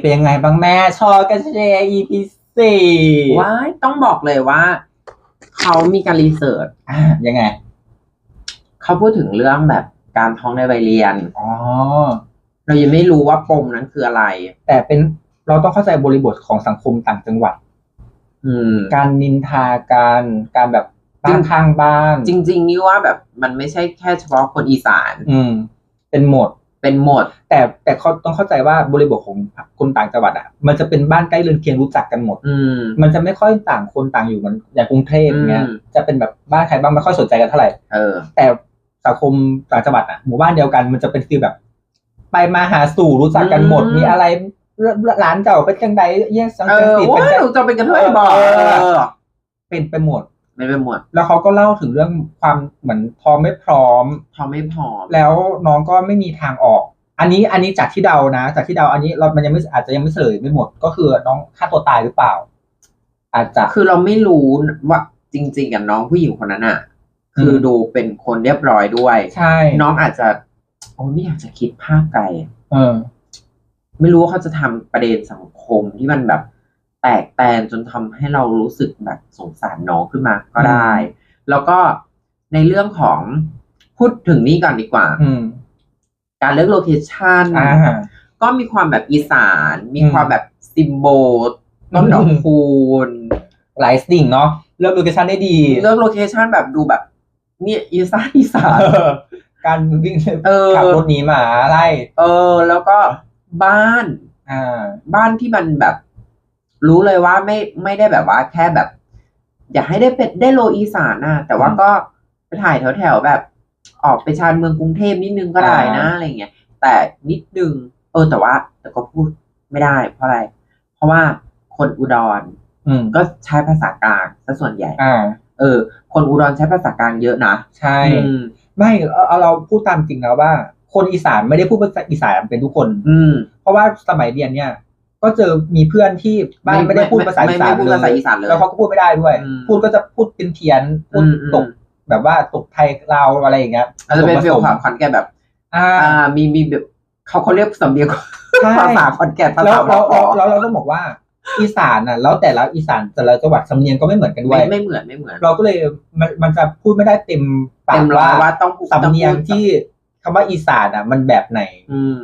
เป็นยังไงบ้างแม่ชอกันเช EP สี่ว้ายต้องบอกเลยว่า เขามีการรีเสิร์ชอะยังไง เขาพูดถึงเรื่องแบบการท้องในวัยเรียน อ๋อ เรายังไม่รู้ว่าปมนั้นคืออะไร แต่เป็นเราต้องเข้าใจบริบทของสังคมต่างจังหวัด อืม การนินทาการการแบบบ้านข้างบ้านจริง ๆ นี่ว่าแบบมันไม่ใช่แค่เฉพาะคนอีสาน อืม เป็นหมด เป็นหมด แต่แต่เขาต้องเข้าใจว่าบริบทของคนต่างจังหวัดอะ มันจะเป็นบ้านใกล้เรือนเคียงรู้จักกันหมดอืมมันจะไม่ค่อยต่างคนต่างอยู่เหมือนอย่างกรุงเทพเงี้ยอืมจะเป็นแบบบ้านใครบ้างไม่ค่อยสนใจกันเท่าไหร่เออ แต่สังคมต่างจังหวัดอะหมู่บ้านเดียวกันมันจะเป็นฟีลแบบ ไปมาหาสู่รู้จักกันหมดอืมมีอะไรร้านเจ้าเป็นจังใดเยี่ยสังเอเกตอสีว่าเป็นจังหนูจะเป็นกระเทยบอกเออเออเป็นไปหมด ไม่เป็นหมด แล้วเขาก็เล่าถึงเรื่องความเหมือนพร้อมไม่พร้อมเขาไม่พร้อม แล้วน้องก็ไม่มีทางออก อันนี้อันนี้จากที่เดานะ จากที่เดาอันนี้เรามันยังไม่อาจจะยังไม่เฉลยไม่หมด ก็คือน้องฆ่าตัวตายหรือเปล่า อาจจะคือเราไม่รู้ว่าจริง ๆ กับน้องผู้หญิงคนนั้นอะ คืออมดูเป็นคนเรียบร้อยด้วย ใช่ น้องอาจจะโอ้ไม่อยากจะคิดภาพไกล เออ ไม่รู้ว่าเขาจะทำประเด็นสังคมที่มันแบบ แตกแตนจนทำให้เรารู้สึกแบบสงสารน้องขึ้นมาก็ได้ แล้วก็ในเรื่องของพูดถึงนี่ก่อนดีกว่าอืมการเลือกโลเคชันอ่าก็มีความแบบอีสาน มีอืมความแบบซิมโบลต้นดอกอืมคูณหลายสิ่งเนาะเลือกโลเคชั่นได้ดี เลือกโลเคชันแบบดูแบบเนี่ยอีสานอีสานเออการวิ่งเออขับรถหนีหมาไล่เออ แล้วก็บ้าน อ่า บ้านที่มันแบบ รู้เลยว่าไม่ไม่ได้แบบว่าแค่แบบ อยากให้ได้เป็นได้โลอีสานนะแต่ว่าอืมก็ไปถ่ายแถวแถวๆแบบ ออกไปชานเมืองกรุงเทพนิดนึงก็ได้นะอ่าอะไรเงี้ยแต่นิดนึงเออแต่ว่า แต่ก็พูดไม่ได้ เพราะอะไร เพราะว่าคนอุดรอืมก็ใช้ภาษากลางซะส่วนใหญ่อ่าเออ คนอุดรใช้ภาษากลางเยอะนะใช่อืมไม่เอาเอาเราพูดตามจริงแล้วว่า คนอีสานไม่ได้พูดภาษาอีสานเป็นทุกคน อืมเพราะว่าสมัยเรียนเนี่ย ก็เจอมีเพื่อนที่บ้านไม่ไม่ได้พูดภาษาไม่อีสานไม่พูดภาษาอีสานเลยแล้วเขาก็พูดไม่ได้ด้วยอืมพูดก็จะพูดเป็นเทียนพูดอืมอืมตกแบบว่าตกไทยลาวอะไรอย่างเงี้ยอาจจะเป็นผฟิลสมขอนแก่นแบบอ่าอ่า มีมีแบบเขาเขาเรียกสำเนียงใช่ภาษาขอนแก่นภาแล้วษาแล้วขอแล้วแล้วเราต้องบอกว่า อีสานน่ะ แล้วแต่ละอีสานแต่ละจังหวัดสำเนียงก็ไม่เหมือนกันด้วไม่ยไม่เหมือนไม่เหมือน เราก็เลยมันมันจะพูดไม่ได้เต็มปาเต็กมร้อยว่าว่าต้องพูดสำเนียงต้องพูดที่คำว่าอีสานอะ มันแบบไหน อืม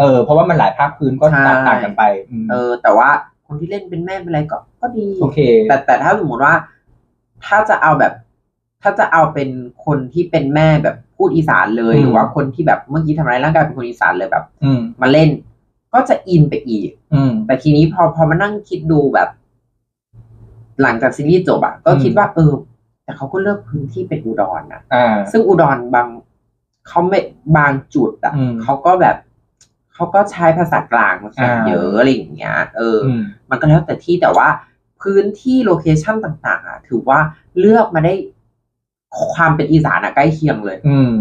เออเพราะว่ามันหลายภาคพื้นก็ใช่ ต่างต่างกันไปอืมเออ แต่ว่าคนที่เล่นเป็นแม่เป็นอะไรก็ก็ดี โอเค แต่แต่ถ้าสมมติว่า ถ้าจะเอาแบบ ถ้าจะเอาเป็นคนที่เป็นแม่แบบพูดอีสานเลยอืม หรือว่าคนที่แบบเมื่อกี้ทำร้ายร่างกายเป็นคนอีสานเลยแบบ อืมมาเล่น ก็จะอินไปอีก อืม แต่ทีนี้พอพอมานั่งคิดดูแบบ หลังจากซีรีส์จบอะก็อืมคิดว่า เออ แต่เขาก็เลือกพื้นที่เป็นอุดรนะอ่า ซึ่งอุดรบางเขาไม่บางจุดอะอืม เขาก็แบบ เขาก็ใช้ภาษากลางมาใส่อ่าเยอะอะไรอย่างเงี้ย เออออืมมันก็แล้วแต่ที่แต่ว่าพื้นที่โลเคชั่นต่างๆอะถือว่าเลือกมาได้ความเป็นอีสานอะใกล้เคียงเลย อืม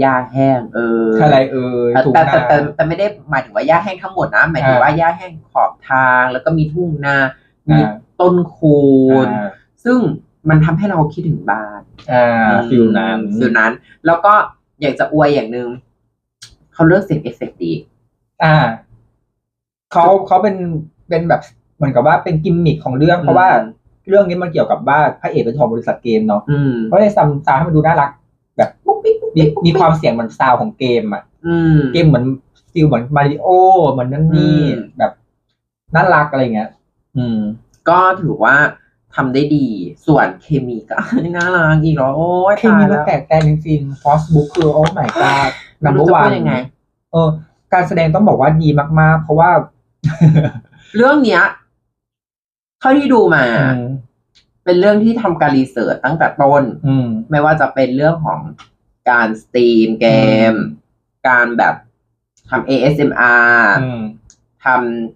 หญ้าแห้ง เอออะไรเอ่ยแต่ถูกแต่นาแต่แต่แต่ไม่ได้หมายถึงว่าหญ้าแห้งทั้งหมดนะหมายถึงอ่าว่าหญ้าแห้งขอบทางแล้วก็มีทุ่งนา มีอ่าต้นคูณอ่าซึ่งมันทำให้เราคิดถึงบ้าน อ่าฟิลนั้นฟิลนั้น แล้วก็อยากจะอวยอย่างหนึ่งเขาเลือกเสียงเอฟเฟกต์ดี อ่าเขาเขาเป็นเป็นแบบเหมือนกับว่าเป็นกิมมิคของเรื่อง เพราะว่าเรื่องนี้มันเกี่ยวกับว่าพระเอกเป็นของบริษัทเกมเนาะอืมเขาเลยซัมซาวให้มันดูน่ารัก แบบปุ๊บปิ๊บปุ๊บปิ๊บมีมีความเสียงเหมือนซาวของเกมอะอืมเกมเหมือนฟิลเหมือนมาริโอเหมือนนั่นนี่อืมแบบน่ารักอะไรเงี้ย อืม ก็ถือว่าทำได้ดี ส่วนเคมีก็น่ารักอีกแล้วโอ้ยเคมีตายมันแล้วแตกแต่จริงๆฟอสบุ๊กคือโอ้ my god ไม่ number รู้จะพู one ดยังไง เออ การแสดงต้องบอกว่าดีมาก ๆ เพราะว่า เรื่องเนี้ยเท่าที่ดูมาอืมเป็นเรื่องที่ทำการรีเสิร์ชตั้งแต่ต้นอืมไม่ว่าจะเป็นเรื่องของการสตรีมเกม การแบบทำ ASMR อืมท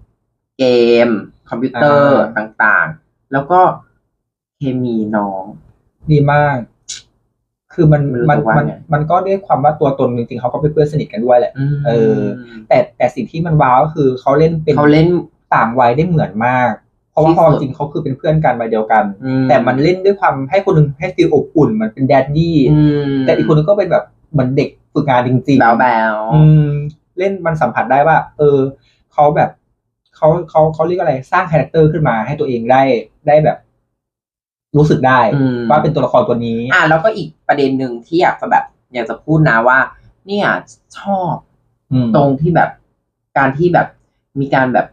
ำเกม คอมพิวเตอร์อ่าต่าง ๆ แล้วก็เคมีน้อง ดีมาก คือมันไม่รู้มันจะว่ามันไงมันก็ด้วยความว่าตัวตนจริงๆเขาก็เป็นเพื่อนสนิทกันด้วยแหละมเออ แต่แต่สิ่งที่มันว้าวก็คือเขาเล่นเป็นเขาเล่นต่างวัยได้เหมือนมาก เพราะว่าที่พอสุดจริงเขาคือเป็นเพื่อนกันวัยเดียวกันอืแต่มันเล่นด้วยความให้คนหนึงให้ฟีลอบอุ่นเหมันเป็นแดดดี้อืมแต่อีกคนนึงก็เป็นแบบเหมือนเด็กฝึกงานจริงๆแบวแบวอืมเล่นมันสัมผัสได้ว่า เออเขาแบบเขเขาเขาเขาเรียกอะไรสร้างคาแรคเตอร์ขึ้นมาให้ตัวเองได้ได้แบบ รู้สึกได้อืมว่าเป็นตัวละครตัวนี้ อะแล้วก็อีกประเด็นหนึ่งที่อยากจะแบบ อยากจะพูดนะว่า เนี่ยชอบอืมตรงที่แบบการที่แบบมีการแบบ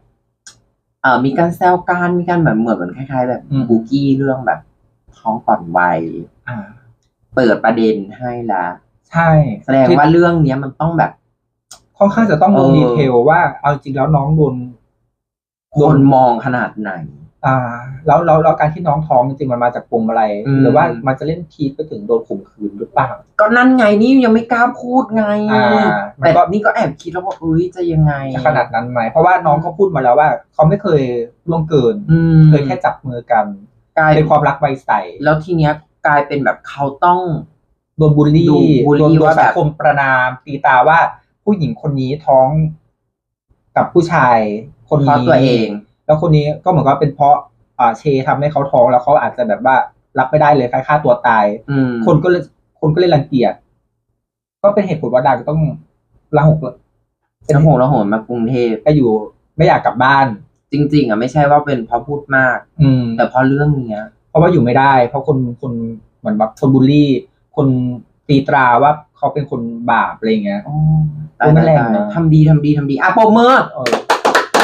เอ่อมีการแซวการมีการแบบเหมือนเหมือนคล้ายๆ แบบบูกี้เรื่องแบบท้องก่อนวัยอ่าเปิดประเด็นให้ละใช่ แสดงว่าเรื่องเนี้ยมันต้องแบบค่อนข้างจะต้องลงเออดีเทลว่าเอาจริงแล้วน้องโดนคนมองขนาดไหน อ่าแล้วแล้วแล้วการที่น้องท้องจริงๆมันมาจากปมอะไร อืม หรือว่ามันจะเล่นพีคไปถึงโดนข่มขืนหรือเปล่าก็นั่นไงนี่ยังไม่กล้าพูดไง อ่ามันแต่ก็นี่ก็แอบคิดแล้วว่าเอ้ยจะยังไงจะขนาดนั้นไหมเพราะว่าน้องเขาพูดมาแล้วว่าเขาไม่เคยล่วงเกิน อืมเคยแค่จับมือกันกลายเป็นความรักใบใสแล้วทีเนี้ยกลายเป็นแบบเขาต้อง โดนบูลลี่ดูบูลลี่โดนโดนว่าแบบสังคมประนามตีตาว่าผู้หญิงคนนี้ท้องกับผู้ชายคนเพราะนี้ตัวเอง แล้วคนนี้ก็เหมือนกับเป็นเพราะอ่าเชทำให้เขาท้องแล้วเขาอาจจะแบบว่ารับไม่ได้เลยคล้ายฆ่าตัวตายอืมคนก็เลยคนก็เลยรังเกียจก็เป็นเหตุผลว่าดาจะต้องละหกเป็นน้ำหงระโหนมากรุงเทพไปอยู่ ไม่อยากกลับบ้าน จริง ๆอะไม่ใช่ว่าเป็นเพราะพูดมาก อืม แต่เพราะเรื่องเนี้ย เพราะว่าอยู่ไม่ได้ เพราะคนคนเหมือนแบบคนบูลลี่ คนตีตราว่าเขาเป็นคนบาปอะไรอย่างเงี้ยโอ้โอ้มันแรงนะทำดีทำดีทำดีอะปมมือเออ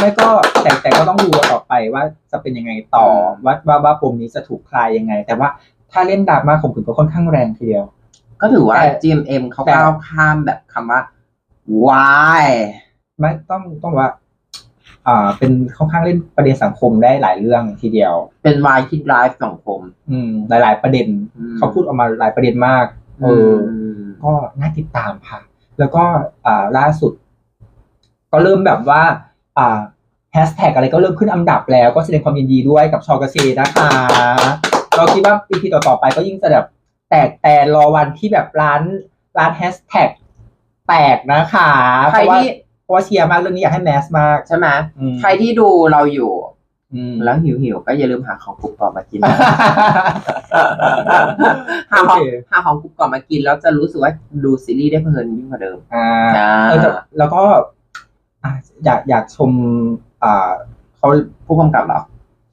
ไม่ก็แต่แต่ก็ต้องดูต่อไปว่าจะเป็นยังไงต่ออืมว่าว่าว่าปมนี้จะถูกคลายยังไง แต่ว่าถ้าเล่นดราม่าข่มขืนก็ค่อนข้างแรงทีเดียว ก็ถือว่าแต่ GMM เขาแต่ก้าวข้ามแบบคำว่า why ไม่ต้องต้องว่า อ่า เป็นค่อนข้างเล่นประเด็นสังคมได้หลายเรื่องทีเดียว เป็น why ที่ drive สังคม อืม หลาย ๆ ประเด็นอืมเขาพูดออกมาหลายประเด็นมากเอออมก็น่าติดตามค่ะ แล้วก็อ่าล่าสุด ก็เริ่มแบบว่า อ่า แฮชแท็กอะไรก็เริ่มขึ้นอันดับแล้วก็แสดงความยินดีด้วยกับชอกเกษตรนะคะ เราคิดว่าปีที่ต่อๆไปก็ยิ่งจะแบบแตกแต่รอวันที่แบบร้านร้านแฮชแท็กแตกนะคะใครเพราะว่าที่เพราะว่าเชียร์มากเรื่องนี้อยากให้แมสมากใช่ไหมอืมใครที่ดูเราอยู่ อืม แล้วหิวหิวๆก็อย่าลืมหาของกรุบกรอบมากินหาโอของเค หาของกรุบกรอบมากินแล้วจะรู้สึกว่าดูซีรีส์ได้เพลินยิ่งกว่าเดิมอ่าอ่าเออแต่แล้วก็ อะอยากอยากชม อ่าเขาผู้กำกับเหรอ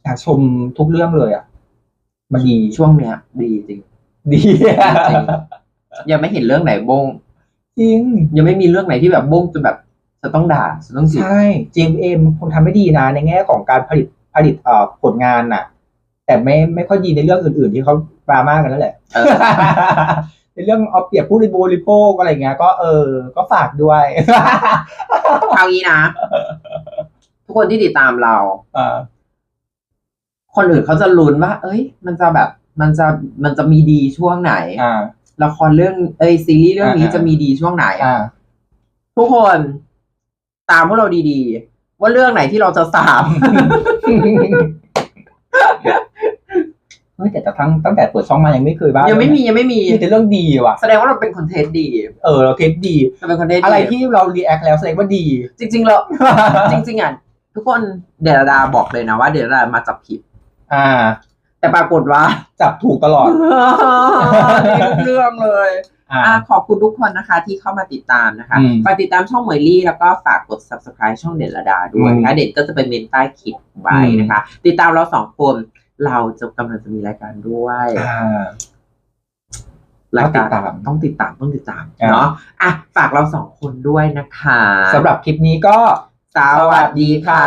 อยากชมทุกเรื่องเลยอะ มันดีช่วงเนี้ย ดีจริงดีจริงยังไม่เห็นเรื่องไหนบงจริง ยังไม่มีเรื่องไหนที่แบบบงจนแบบจะต้องด่าจะต้องจิใช่ JMM คนทำไม่ดีนะ ในแง่ของการผลิตผลิตเอ่อผลงานน่ะ แต่ไม่ไม่ค่อยดีในเรื่องอื่น ๆ ที่เขาดราม่ากันนั่นแหละเออ ในเรื่องเอาเปรียบผู้บริโภคอะไรเงี้ยก็เออ ก็ฝากด้วย เอางี้นะ ทุกคนที่ติดตามเรา อ่า คนอื่นเขาจะลุ้นว่า เอ้ย มันจะแบบ มันจะ มันจะมีดีช่วงไหน อ่า ละครเรื่อง เอ้ยซีรีส์เรื่องนี้อ่า จะมีดีช่วงไหน อ่า ทุกคนตามพวกเราดีๆ ว่าเรื่องไหนที่เราจะสามเฮ้ยแต่แต่ทั้งตั้งแต่เปิดช่องมายังไม่เคยบ้างยังไม่มียังไม่มีมีแต่เรื่องดีว่ะ แสดงว่าเราเป็นคอนเทนต์ดี เออเราเทปดีเราเป็นคอนเทนต์ดีอะไรที่เรารีแอคแล้วแสดงว่าดี จริง ๆ เราจริง ๆอะทุกคนเดลดาบอกเลยนะว่าเดลดามาจับผิด อ่า แต่ปรากฏว่า จับถูกตลอดมีทุกเรื่องเลยอ่าอะขอบคุณทุกคนนะคะที่เข้ามาติดตามนะคะอืมฝากติดตามช่องเหมยลี่แล้วก็ฝากกด subscribe ช่องเด่นระดาด้วยอืมนะคะเด่นก็จะเป็นเมนใต้คลิปไว้นะคะ ติดตามเราสองคน เราจะกำลังจะมีรายการด้วยอ่ารายการต้องติดตามต้องติดตามต้องติดตามอ่าเนาะอะฝากเราสองคนด้วยนะคะสำหรับคลิปนี้ก็สวัสดีค่ะ